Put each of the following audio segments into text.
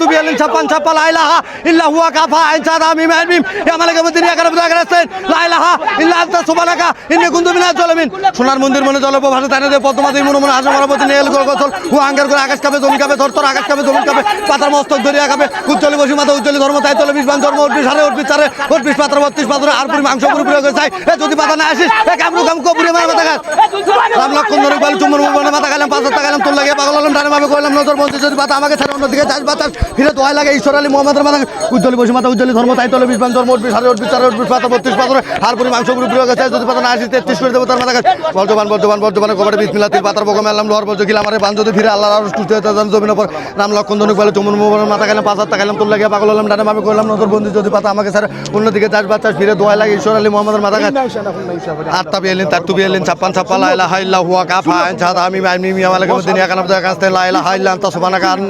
তুমি এলেন ছাপ্পান ছাপ্পা লাইলাহা ইল্লা হুয়া কাফা আইন সাদা মিম আইন মিম ইয়া মালিকা মুদ্দিন ইয়া কারাবুদা কারাস্তাইন লাইলাহা ইল্লা আনতা সুবহানাকা ইন্নী কুনতু মিনাজ জালিমিন সোনার মন্দির মনে জলপ ভাষা তাইনা দে পদ্মাদি মনে মনে হাসা মারাবতী নিয়ে এল গোসল হুয়া আঙ্গার করে আকাশ কাপে জমি কাপে, ধর তোর আকাশ কাপে জমি কাপে, পাতার মস্তক ধরিয়া কাপে, উজ্জ্বলি বসি মাথা উজ্জ্বলি ধর্ম, তাই তলে বিশ ধর্ম, উঠবি সারে উঠবি চারে, উঠবি পাত্র, বত্রিশ পাত্র, আর পুরি মাংস পুরি পুরি করে চাই এ যদি পাতা না আসিস, এ কামরু কাম কপুরে মারা মাথা খাস রাম লক্ষণ ধরে বলে চুমুর মুখে মাথা খাইলাম, পাঁচ হাজার খাইলাম, তোর লাগে পাগল হলাম ডানে ভাবে করলাম নজর বন্ধু যদি পাতা আমাকে ছাড়া, অন্যদিকে চাষ বাতাস। ফিরে দোয়াই লাগে, ঈশ্বর আলী মোহাম্মদের মাথা উজ্জ্বল বসে মাথা উজ্জ্বলি ধর্ম, তাই তলে বিশ ধর্ম, উঠবি সারে উঠবি, চারে উঠবি পাতা বত্রিশ পুরি মাংস করে যদি পাতা না আসিস, তেত্রিশ করে দেবো তার মাথা বর্তমান বর্তমান কবরে বিসমিল্লাহ তিল পাতার আল্লাহ, লোহার কিলা আমারে ফিরে আল্লাহ সুস্থ হতে জমিনের উপর রাম লক্ষণ ধনুক বলে মুখে মাথা পাঁচ হাজার খাইলাম তোর লাগে পাগল হলাম, ডানে ভাবে করলাম নজর বন্ধু যদি পাতা আমাকে ছাড়া, অন্যদিকে চাষ বাতাস ফিরে দোয়াই লাগে, ঈশ্বর আলী মোহাম্মদের মাথা খাস আত্তা বিয়েলেন তার তু বিয়েলেন ছাপ্পান ছাপ্পা লাইলা হাইল্লা হুয়া কাফা ছাদা আমি মধ্যে নিয়ে কানাম কাছ থেকে লাইলা হাইল্লা আন্তা সুবানা কারণ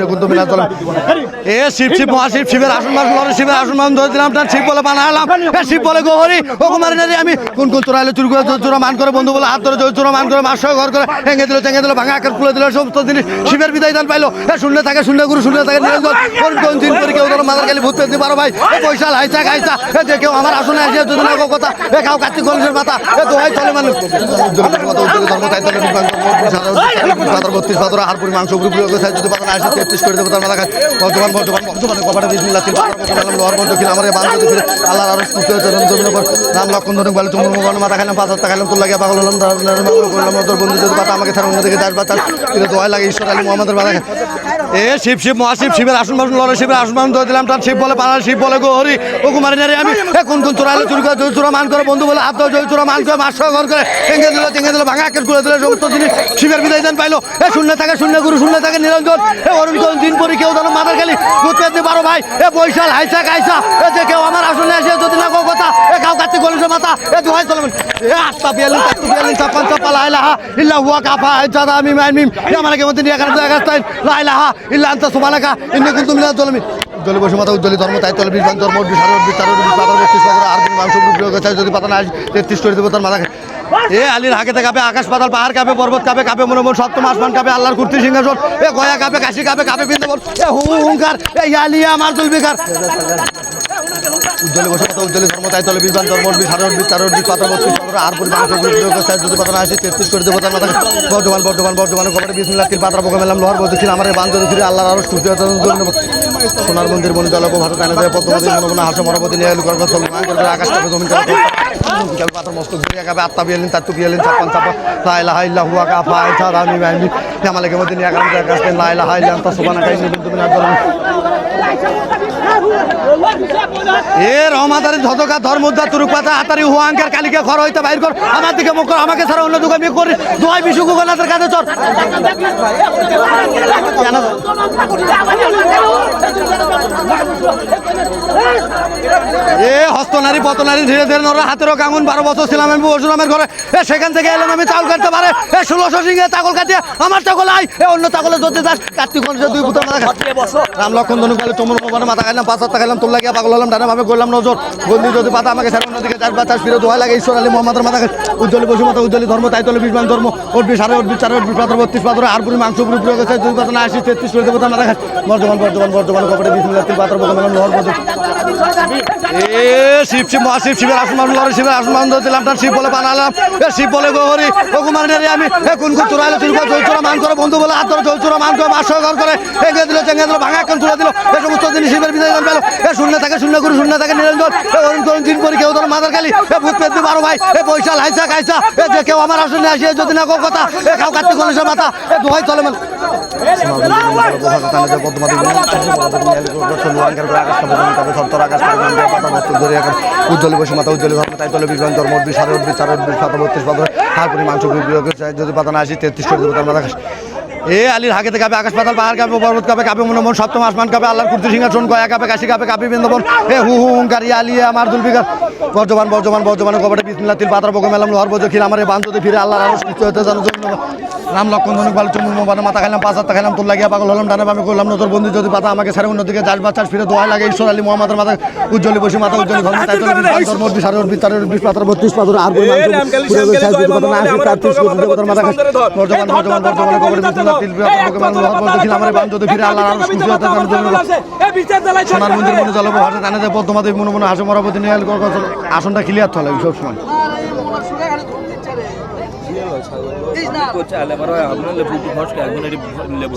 এ শিব শিব মহাশিব শিবের আসন মাস লড়ে শিবের আসন মান ধরে দিলাম তার শিব বলে বানালাম এ শিব বলে গোহরি ও কুমারী নারী আমি কোন কোন চোরাইলে চুরি করে চোরা মান করে বন্ধু বলে হাত ধরে জয় চোরা মান করে মাস ঘর করে ভেঙে দিল চেঙে দিল ভাঙা আকার খুলে দিল সমস্ত জিনিস শিবের বিদায় দান পাইলো এ শূন্য থাকে শূন্য গুরু শূন্য থাকে কোন দিন করে কেউ ধরো মাদার খালি ভূত পেতে পারো ভাই পয়সা লাইসা খাইসা যে কেউ আমার আসনে আসে যদি না কথা এ খাও কার্তিক কলেজের মাথা এ দোহাই চলে মানুষ ধর্ম তাই বত্রিশ পাতর আর পরি মাংস উপরে যদি পাতা আসে তেত্রিশ করে দেবো তার মাথা খায় কপাটা তিল লোহার আমার আল্লাহ আরও সুস্থ হয়েছে রাম লক্ষণ ধরে বলে চুমুর মুখ মাথা খাইলাম, পাঁচ লাগে পাগল হলাম করলাম তোর বন্ধু যদি পাতা আমাকে ছাড়া অন্যদিকে বাতাস কিন্তু দোয়াই লাগে, ঈশ্বর আলী মোহাম্মদের খায়। এ শিব শিব, মহাশিব, শিবের আসন বাসন, লড়ে শিবের আসন বাসন ধরে দিলাম, তার শিব বলে পাড়ার শিব বলে গো হরি ও আমি কোন কোন চোরাইলে চুরি করে, জয় চোরা মান করে, বন্ধু বলে ধরে জয় চোরা মান করে মাস ঘর করে টেঙ্গে দিল টেঙ্গে দিল, ভাঙা আকের করে দিল, সমস্ত জিনিস শিবের বিদায় দান পাইলো। এ শূন্য থাকে, শূন্য গুরু, শূন্য থাকে, নিরঞ্জন, এ অরুণ দিন পরে, কেউ যেন মাথার খালি দিতে পারো ভাই, এ বৈশাল হাইসা খাইসা এ যে কেউ আমার আসনে আসে যদি না কো কথা, এ কাউ কাতি গলিস মাথা, এ দুহাই চলবেন এ আস্তা বিয়ালিন তাত্তু বিয়ালিন চাপান চাপা লাইলাহা ইল্লা হুয়া কাফা জাদা আমি মাইন মিম, এ আমার কে মধ্যে নিয়ে কারণ জায়গাস্তাইন লাইলাহা ইল্লা আনতা সুবহানাকা, ইন্নী কুনতু মিনাজ জালিমিন উজ্জ্বলি বসে উজ্জ্বলি ধর্ম, তাই তলে বিশ ধর্ম যদি পাতা না তেত্রিশ করে দেবো তার মাথা। এ আলীর হাকে কাপে, আকাশ পাতাল, পাহাড় কাপে, পর্বত কাপে কাপে মনে মন সপ্তম আসমান কাপে, আল্লাহর কুর্তি, সিংহাসন, এ গয়া কাপে, কাশি কাপে কাপে বিন্দু এ হুঙ্কার, এ ইয়ালিয়া আমার তুলবিকার উজ্জ্বলে বসে মাথা উজ্জ্বলি ধর্ম, তাই তলে ভাগ ধর্ম উঠবি সারে উঠবি চার উঠবি পাতা বত্রিশ পাতার আর কোনো মাংস চাই যদি পাতা না আসে, তেত্রিশ করে দেবো তার মাথা। বর্ধমান বর্ধমান বর্ধমান খবরে বিসমিল্লাহ, তিল, পাত্রা পোকা মেলাম, লোহার ছিল আমার বান্ধব ফিরে আল্লাহর আরও সুস্থ সোনার মন্দির মনে জলপ ভাষা টানে দেয় পদ্মপতি মনে মনে হাসো মরপতি নিয়ে এলু করবে চল আকাশ কাপে জমিন কাল পাতার মস্ত ঘুরিয়া কাপে আত্মা বিয়ালিন তাত্তু বিয়ালিন চাপান চাপা লাইলা হাইল্লা হুয়া কাফা আইছা রামি বাইমি আমালে কেমন নিয়ে আকাশ লাইলা হাইল্লা আন্তা সুবানা কাই নিবিন তুমি না জলম এ রহমাদারি ধতকা ধর্মুদ্দা তুরুক পাতা হাতারি হুয়াঙ্কার কালিকে ঘর হইতে বাইর কর। আমার দিকে মুখ কর, আমাকে ছাড়া অন্য দোকান বিয়ে করি। দোয়াই বিশু গুগলাতের কাছে চল। এ হস্তনারী, পতনারী, ধীরে ধীরে নর হাতেরও কাঙুন। বারো বছর ছিলাম আমি পরশুরামের ঘরে। এ সেখান থেকে এলাম আমি চাউল কাটতে পারে। এ ষোলোশো সিংহে চাকল কাটিয়ে আমার চাকল আই এ অন্য চাকলে যদি যাস, কার্তিক দুই পুতার। রাম লক্ষণ ধনু মাথা খাইলাম, পাঁচ হাত খাইলাম, তোর লাগিয়া পাগল হলাম ডানে ভাবে করলাম নজর। লাগে, ঈশ্বর আলী মোহাম্মদের উজ্জ্বলি বসু মাথা ধর্ম, তাই তলে বিশ ধর্ম। উঠবি সাড়ে উঠবি চারে উঠবি পাত্র বত্রিশ পুরি মাংস পুরি প্রয়োগ আছে, দুই পাতা না লোহার এ, শিব শিব মহাশিব শিবের আসমান লড়ে শিবের আসমান দিলাম, তার শিব বলে বানালাম। এ, শিব বলে গহরি ও আমি কোন কোন চুরি মান করে, বন্ধু বলে হাত ধরে চৌচোরা মান করে মাস ঘর করে, ভাঙা এখন তুলে দিল এ সমস্ত শিবের বিদায় দান পেল। এ শূন্য থাকে, শূন্য গুরু, শূন্য থাকে, নিরঞ্জন। এ অরুণ করুন দিন পরি কেউ ধরো মাদার খালি এ ভূত পেতে পারো ভাই, এ পয়সা লাইসা খাইসা এ যে কেউ আমার আসনে আসিয়ে যদি না কো কথা, এ খাও কাটতে গণেশের মাথা, এ দোহাই চলে মানে উজ্জ্বলি বসে উজ্জ্বলি ধর্ম তাই তলে ধর্ম উঠবি চার উঠবি সাত বত্রিশ হার মাংস যদি পাতা না আসি, তেত্রিশ করে দেবো তার মাথা। এ আলীর হাগে কাপে আকাশ পাতাল, পাহাড় কাপে, পর্বত কাপে কাপে মনোমন সপ্তম আসমান কাপে, আল্লাহর কুর্তি সিংহাসন কয়া কাপে, কাশি কাপে কাপে, বৃন্দবন। এ হু হু, হুঙ্কারি আলিয়া আমার দুলবিকার বর্জমান বর্জমান বর্জমান কবাটে বিসমিল্লাহ, তিল পাতার বকম এলাম লোহার বজ খিল আমার বান্ধবী ফিরে আল্লাহর আরও সুস্থ হতে জানো রাম লক্ষণ ধনুক ভালো চুমুর মোবানে মাথা খাইলাম পাঁচ হাত খাইলাম তোর লাগিয়া পাগল হলাম ডানে বামে করলাম নজর বন্ধু যদি পাতা আমাকে সারে অন্যদিকে চাষ বাচ্চাস ফিরে দোয়াই লাগে ঈশ্বর আলী মোহাম্মদের মাথা উজ্জ্বলি বসে মাথা উজ্জ্বলি ধর্ম তাই ধর্ম বিশ সারে বিশ চারের বিশ পাতার বত্রিশ পাতার আর বই তার আরও সোনার মন্দির মনে জলব হাটে টানে দেয় পদ্মাদেবী মনে মনে হাসে মরাপতি নিয়ে আসনটা ক্লিয়ার চলে সবসময় করছে আলে আবার আপনার লেবু ফসকে একজন লেবু